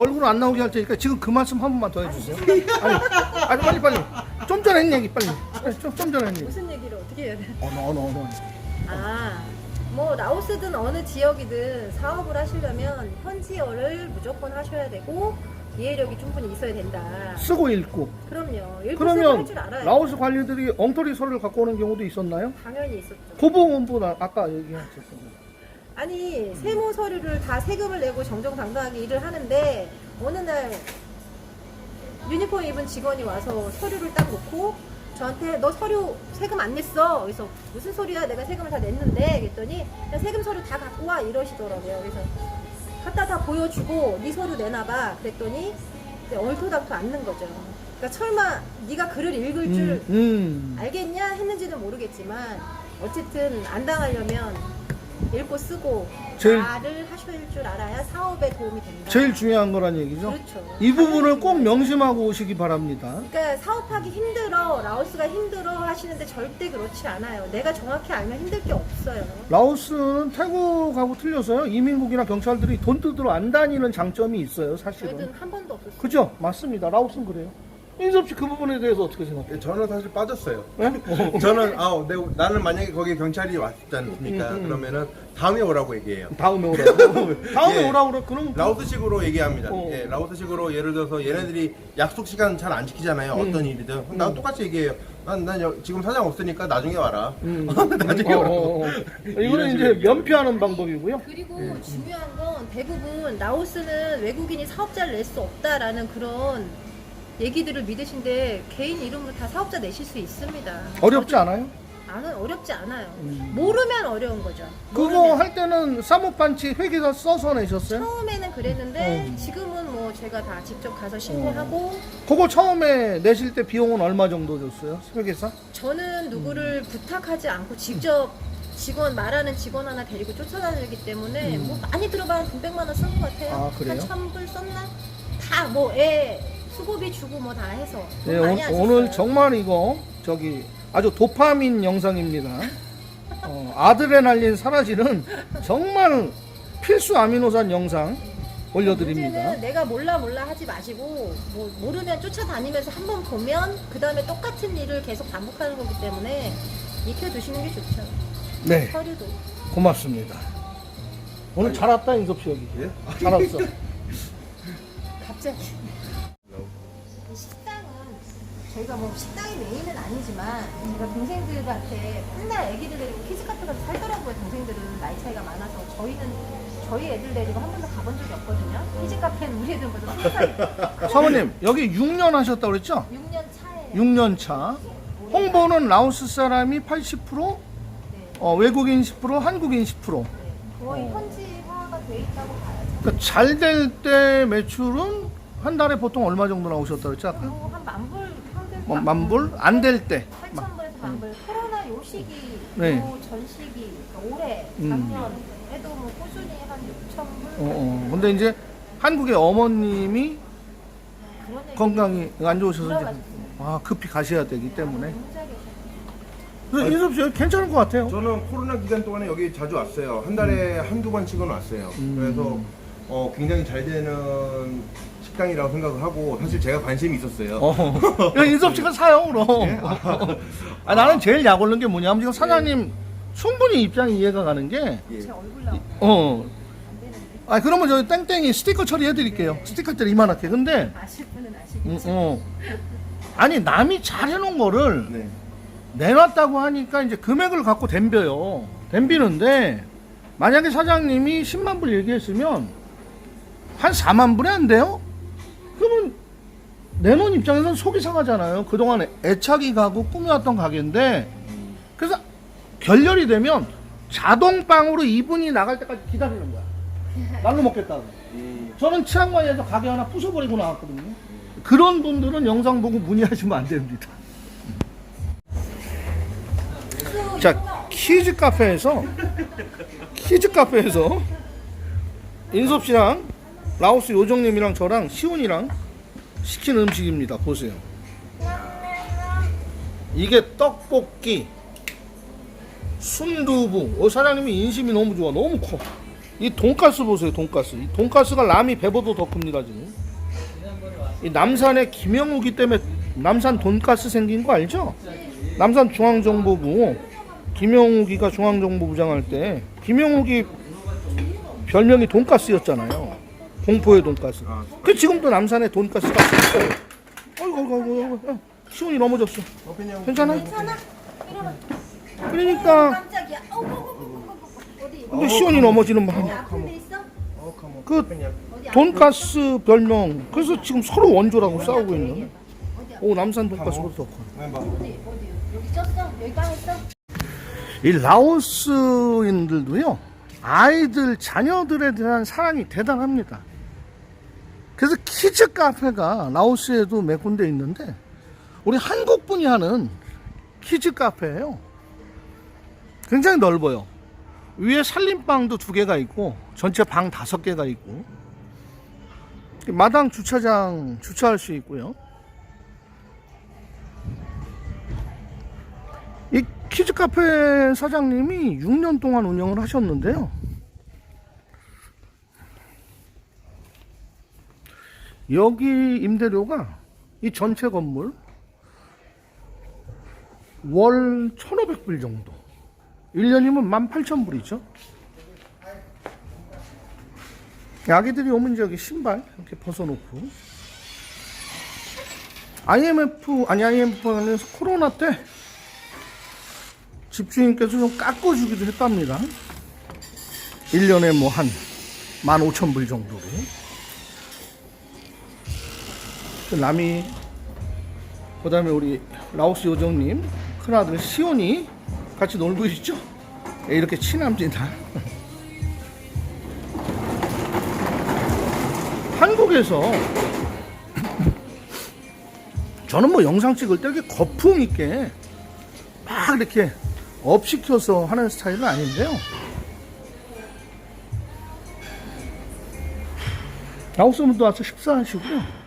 얼굴 안 나오게 할 테니까 지금 그 말씀 한 번만 더 해주세요. 아니, 아니 빨리 빨리. 좀 전에 했 얘기 빨리. 빨리, 좀, 좀 전에 했 얘기. 무슨 얘기를 어떻게 해야 돼? 어느 어느 어느. 아, 뭐 라오스든 어느 지역이든 사업을 하시려면 현지어를 무조건 하셔야 되고 이해력이 충분히 있어야 된다. 쓰고 읽고. 그럼요. 읽고 그러면 할줄 알아요. 라오스 관리들이 엉터리 서류를 갖고 오는 경우도 있었나요? 당연히 있었죠. 고보원보다 아까 얘기하셨던 거. 아니 세무 서류를 다 세금을 내고 정정당당하게 일을 하는데 어느 날 유니폼 입은 직원이 와서 서류를 딱 놓고 저한테 너 서류 세금 안 냈어. 그래서 무슨 소리야? 내가 세금을 다 냈는데 그랬더니 세금 서류 다 갖고 와 이러시더라고요. 그래서 갖다 다 보여주고 네 서류 내놔봐. 그랬더니 얼토당토 않는 거죠. 그러니까 설마 네가 글을 읽을 줄 음, 음. 알겠냐 했는지는 모르겠지만 어쨌든 안 당하려면 읽고 쓰고 제일- 말을 하실 줄 알아야 사업에 도움이 된다. 제일 중요한 거란 얘기죠. 그렇죠. 이 부분을 꼭 명심하고 오시기 바랍니다. 그러니까 사업하기 힘들어 라오스가 힘들어 하시는데 절대 그렇지 않아요. 내가 정확히 알면 힘들 게 없어요. 라오스는 태국하고 틀려서요. 이민국이나 경찰들이 돈 뜯으러 안 다니는 장점이 있어요, 사실은. 한 번도 없었어요. 그죠? 맞습니다. 라오스는 그래요. 인섭 씨 그 부분에 대해서 어떻게 생각해요? 예, 저는 사실 빠졌어요. 네? 저는 아, 내, 나는 만약에 거기 경찰이 왔지 않습니까? 음, 음. 그러면은 다음에 오라고 얘기해요. 다음에 오라고. 다음에 예. 오라고 그래. 그럼 라오스식으로 얘기합니다. 어. 예, 라오스식으로 예를 들어서 얘네들이 약속 시간 잘 안 지키잖아요. 음. 어떤 일이든. 그럼 나도 똑같이 얘기해요. 난, 난 여- 지금 사장 없으니까 나중에 와라. 음. 나중에 어, 오라고. 어, 어. 이거는 이제 면피하는 방법이고요. 그리고 예. 중요한 건 대부분 라오스는 외국인이 사업자를 낼 수 없다라는 그런 얘기들을 믿으신데 개인 이름으로 다 사업자 내실 수 있습니다. 어렵지 않아요? 나는 어렵지 않아요. 음. 모르면 어려운 거죠. 그거 모르면. 할 때는 사무반치 회계사 써서 내셨어요? 처음에는 그랬는데 어. 지금은 뭐 제가 다 직접 가서 신고하고 그거 처음에 내실 때 비용은 얼마 정도 줬어요? 회계사? 저는 누구를 음. 부탁하지 않고 직접 직원 말하는 직원 하나 데리고 쫓아다니기 때문에 음. 뭐 많이 들어봐야 900만 원 쓴 것 같아요. 아, 그래요? 한 1000불 썼나? 다 뭐 애 수고비 주고 뭐 다 해서 돈 네, 많이 오, 오늘. 정말 이거 저기 아주 도파민 영상입니다. 어, 아드레날린 사라지는 정말 필수 아미노산 영상 올려드립니다. 문제는 내가 몰라 몰라 하지 마시고 뭐 모르면 쫓아다니면서 한 번 보면 그 다음에 똑같은 일을 계속 반복하는 거기 때문에 익혀두시는 게 좋죠. 네, 서류도. 고맙습니다. 오늘 잘 왔다 인섭 씨 여기. 예? 잘 왔어. 갑자기. 저희가 뭐 식당이 메인은 아니지만 제가 동생들한테 맨날 애기들 데리고 키즈 카페 가서 살더라고요. 동생들은 나이 차이가 많아서 저희는 저희 애들 데리고 한 번도 가본 적이 없거든요. 키즈 카페는 우리 애들보다 3살, 사모님 여기 6년 하셨다고 그랬죠? 6년 차에 6년 차. 홍보는 라오스 사람이 80%, 네, 어, 외국인 10%, 한국인 10%. 네. 거의 어. 현지화가 돼 있다고 봐야죠. 그러니까 잘 될 때 매출은 한 달에 보통 얼마 정도 나오셨다고 그랬죠? 아까? 뭐한 만불? 안 될 때. 8천불에서 만불. 코로나 요 시기, 네. 요전 시기, 그러니까 올해, 음. 작년에도 뭐 꾸준히 한 6천불. 어, 어. 근데 이제 한국의 어머님이 건강이 안 좋으셔서 이제. 아, 급히 가셔야 되기 때문에. 혼자 계셨어요. 그래서 인섭 씨 여기 괜찮을 것 같아요. 저는 코로나 기간 동안에 여기 자주 왔어요. 한 달에 한두 번씩은 왔어요. 음. 그래서 어, 굉장히 잘 되는 식당이라고 생각을 하고 사실 제가 관심이 있었어요. 어. 그냥 인섭 씨가 사요, 그럼. 예? 아, 나는 제일 약 올른 게 뭐냐면 지금 사장님 충분히 입장이 이해가 가는 게, 예. 제 얼굴 나오면 어. 안 되는데. 아, 그러면 저희 땡땡이 스티커 처리해 드릴게요. 스티커들이 이만하게. 근데, 아실 분은 음, 아시겠죠. 어. 아니, 남이 잘 해놓은 거를 네. 내놨다고 하니까 이제 금액을 갖고 덤벼요. 덤비는데 만약에 사장님이 10만 불 얘기했으면 한 4만 불에 안 돼요? 내놓은 입장에서는 속이 상하잖아요. 그동안 애착이 가고 꾸며왔던 가게인데 그래서 결렬이 되면 자동방으로 이분이 나갈 때까지 기다리는 거야. 날로 먹겠다고. 음, 저는 치안관리에서 가게 하나 부숴버리고 나왔거든요. 그런 분들은 영상 보고 문의하시면 안 됩니다. 자, 키즈 카페에서 키즈 카페에서 인섭 씨랑 라오스 요정님이랑 저랑 시온이랑 시킨 음식입니다. 보세요. 이게 떡볶이, 순두부. 어, 사장님이 인심이 너무 좋아. 너무 커. 이 돈가스 보세요, 돈가스. 이 돈가스가 남이 배보다 더 큽니다, 지금. 이 남산의 김영욱이 때문에 남산 돈가스 생긴 거 알죠? 남산 중앙정보부 김영욱이가 중앙정보부장 할 때 김영욱이 별명이 돈가스였잖아요. 공포의 돈가스. 아. 그 지금도 남산에 돈가스가 있어요. 어이구, 어이구, 어이구, 어이구. 야, 시온이 넘어졌어. 어편이 괜찮아? 괜찮아? 그러니까 깜짝이야. 어우, 어우, 어우, 어우, 어우. 어디? 근데 시온이 넘어지는 바람에 아픈 데 있어? 어, 카모. 그 어디? 돈가스 별명 그래서 지금 서로 원조라고 싸우고 있는? 오 남산 돈가스보다 더 커. 왼발. 어디? 어디? 여기 쪘어? 여기 빵했어? 이 라오스인들도요 아이들 자녀들에 대한 사랑이 대단합니다. 그래서 키즈 카페가 라오스에도 몇 군데 있는데 우리 한국 분이 하는 키즈 카페예요. 굉장히 넓어요. 위에 살림방도 두 개가 있고 전체 방 다섯 개가 있고 마당 주차장 주차할 수 있고요. 이 키즈 카페 사장님이 6년 동안 운영을 하셨는데요. 여기 임대료가 이 전체 건물 월 1,500불 정도. 1년이면 18,000불이죠. 아기들이 오면 여기 신발 이렇게 벗어놓고 IMF 아니 IMF는 코로나 때 집주인께서 좀 깎아주기도 했답니다. 1년에 뭐 한 15,000불 정도로. 그 남이, 그 다음에 우리 라오스 요정님, 큰아들 시온이 같이 놀고 있죠? 예, 이렇게 친합니다. 한국에서 저는 뭐 영상 찍을 때 이렇게 거품 있게 막 이렇게 업 시켜서 하는 스타일은 아닌데요. 라오스 분도 와서 식사하시고요.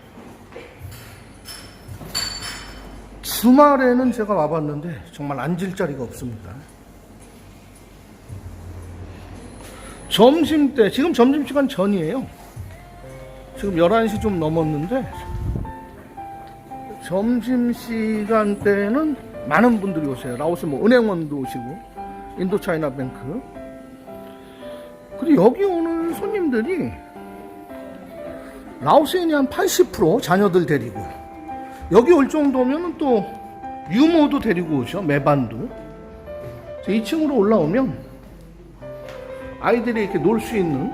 주말에는 제가 와봤는데 정말 앉을 자리가 없습니다. 점심 때, 지금 점심시간 전이에요. 지금 11시 좀 넘었는데, 점심시간 때는 많은 분들이 오세요. 라오스 뭐 은행원도 오시고, 인도차이나 뱅크. 그리고 여기 오는 손님들이 라오스인이 한 80% 자녀들 데리고, 여기 올 정도면 또 유모도 데리고 오죠. 매반도. 2층으로 올라오면 아이들이 이렇게 놀 수 있는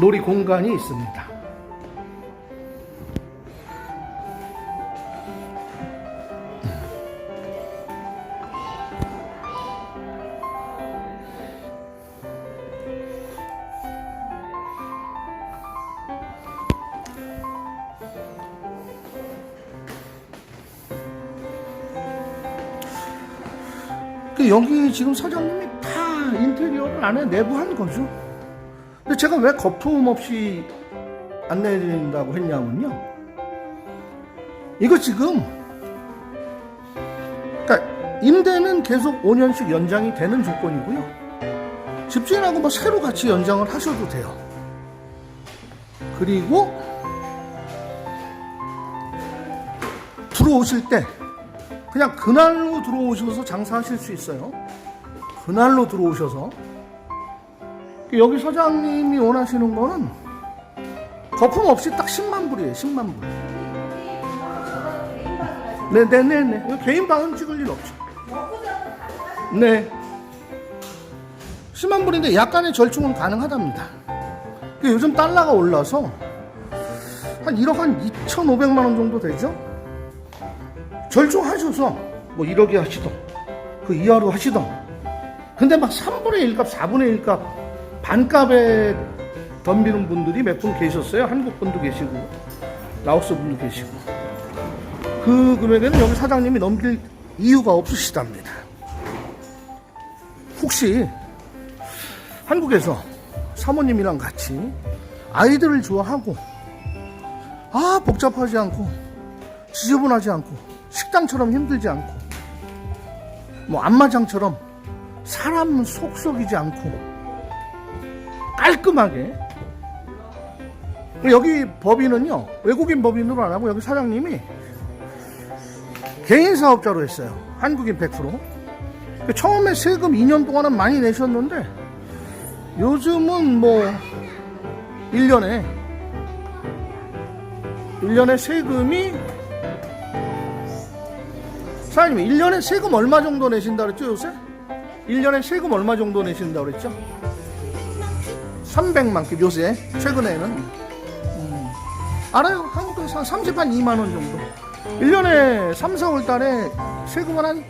놀이 공간이 있습니다. 여기 지금 사장님이 다 인테리어를 안에 내부 한 거죠. 근데 제가 왜 거품 없이 안내해드린다고 했냐면요. 이거 지금, 그러니까 임대는 계속 5년씩 연장이 되는 조건이고요. 집주인하고 뭐 새로 같이 연장을 하셔도 돼요. 그리고 들어오실 때 그냥 그날로 들어오셔서 장사하실 수 있어요. 그날로 들어오셔서 여기 사장님이 원하시는 거는 거품 없이 딱 10만 불이에요. 10만 불. 네네네네. 이거 개인 방은 찍을 일 없죠. 네. 10만 불인데 약간의 절충은 가능하답니다. 그 요즘 달러가 올라서 한 1억 한 2,500만 원 정도 되죠? 절충하셔서 뭐 1억이 하시던 그 이하로 하시던. 근데 막 3분의 1값 4분의 1값 반값에 덤비는 분들이 몇 분 계셨어요? 한국 분도 계시고 라오스 분도 계시고. 그 금액에는 여기 사장님이 넘길 이유가 없으시답니다. 혹시 한국에서 사모님이랑 같이 아이들을 좋아하고 아 복잡하지 않고 지저분하지 않고 식당처럼 힘들지 않고 뭐 안마장처럼 사람 속 썩이지 않고 깔끔하게. 여기 법인은요 외국인 법인으로 안 하고 여기 사장님이 개인 사업자로 했어요. 한국인 100% 처음에 세금 2년 동안은 많이 내셨는데 요즘은 뭐 1년에 1년에 세금이 사장님 1년에 세금 얼마 정도 내신다 그랬죠 요새? 1년에 세금 얼마 정도 내신다 그랬죠? 300만 개 요새 최근에는. 음, 알아요? 한국에서 한 30, 한 2만 원 정도. 1년에 3, 4월 달에 세금은 한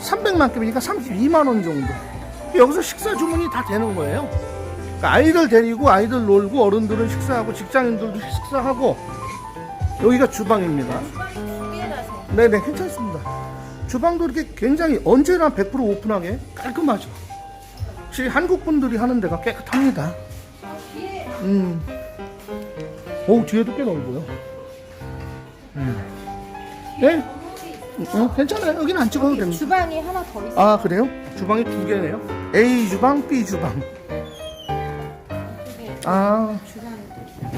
300만 개니까 32만 원 정도. 여기서 식사 주문이 다 되는 거예요. 그러니까 아이들 데리고 아이들 놀고 어른들은 식사하고 직장인들도 식사하고 여기가 주방입니다 네네 괜찮습니다 주방도 이렇게 굉장히 언제나 100% 오픈하게 깔끔하죠 역시 한국 분들이 하는 데가 깨끗합니다 음. 오 뒤에도 꽤 넓어요 음. 네? 어, 괜찮아요 여기는 안 찍어도 됩니다 주방이 하나 더 있어요. 아 그래요? 주방이 두 개네요 A 주방 B 주방 이쪽에 아 주방이 또 있어요.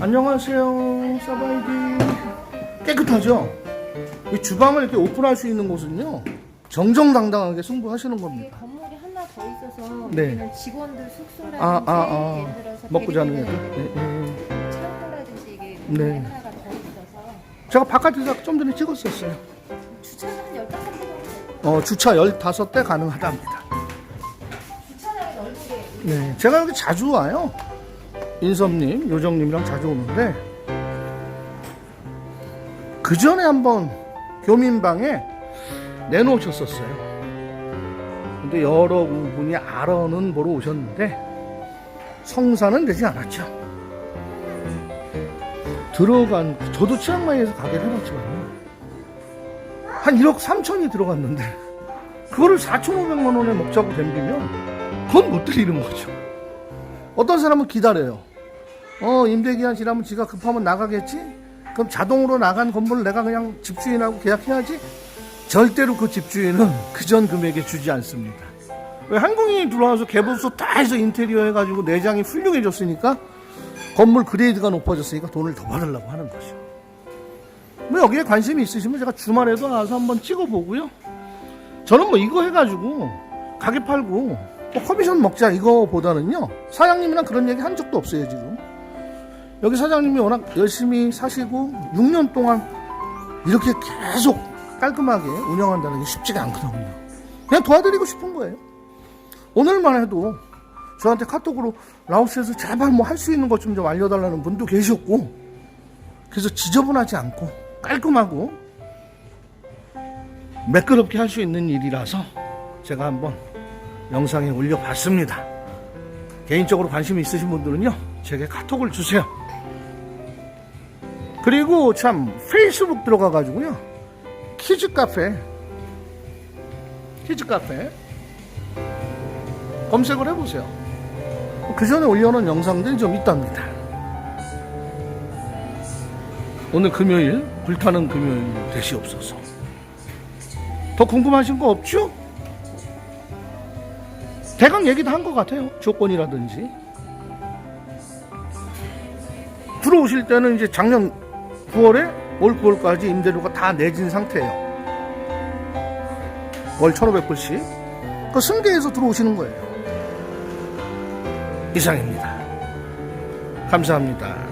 안녕하세요 사바이디 깨끗하죠? 이 주방을 이렇게 오픈할 수 있는 곳은요 정정당당하게 승부하시는 겁니다 건물이 하나 더 있어서 네. 여기는 직원들 숙소라든지 아, 아, 아. 예를 들어서 먹고 자는 애들 대리되는 네, 네. 창고라든지 이게 네. 하나가 더 있어서 제가 바깥에서 좀 전에 찍었었어요 주차는 한 15대 정도 어, 주차 15대 가능하답니다 주차장이 넓은 게 네, 제가 여기 자주 와요. 인섭님, 요정님이랑 자주 오는데 그 전에 한번 교민방에 내놓으셨었어요. 근데 여러 분이 알아는 보러 오셨는데 성사는 되지 않았죠. 들어간 저도 치앙마이에서 가게를 해봤지만요. 한 1억 3천이 들어갔는데 그거를 4,500만 원에 먹자고 덤비면 그건 못 드리는 거죠. 어떤 사람은 기다려요. 어, 임대기한 지나면 지가 급하면 나가겠지? 그럼 자동으로 나간 건물을 내가 그냥 집주인하고 계약해야지? 절대로 그 집주인은 그전 금액에 주지 않습니다. 왜 한국인이 들어와서 개보수 다 해서 인테리어 해가지고 내장이 훌륭해졌으니까 건물 그레이드가 높아졌으니까 돈을 더 받으려고 하는 거죠. 뭐 여기에 관심이 있으시면 제가 주말에도 와서 한번 찍어보고요. 저는 뭐 이거 해가지고 가게 팔고 뭐 커미션 먹자 이거보다는요 사장님이랑 그런 얘기 한 적도 없어요 지금 여기 사장님이 워낙 열심히 사시고 6년 동안 이렇게 계속 깔끔하게 운영한다는 게 쉽지가 않거든요 그냥 도와드리고 싶은 거예요 오늘만 해도 저한테 카톡으로 라오스에서 제발 뭐 할 수 있는 것 좀 좀 알려달라는 분도 계셨고 그래서 지저분하지 않고 깔끔하고 매끄럽게 할 수 있는 일이라서 제가 한번 영상에 올려봤습니다. 개인적으로 관심 있으신 분들은요, 제게 카톡을 주세요. 그리고 참, 페이스북 들어가 가지고요, 키즈 카페, 키즈 카페, 검색을 해보세요. 그 전에 올려놓은 영상들이 좀 있답니다. 오늘 금요일, 불타는 금요일 되시옵소서. 더 궁금하신 거 없죠? 대강 얘기도 한것 같아요. 조건이라든지. 들어오실 때는 이제 작년 9월에 올 9월까지 임대료가 다 내진 상태예요. 월 1,500불씩. 그 승계해서 들어오시는 거예요. 이상입니다. 감사합니다.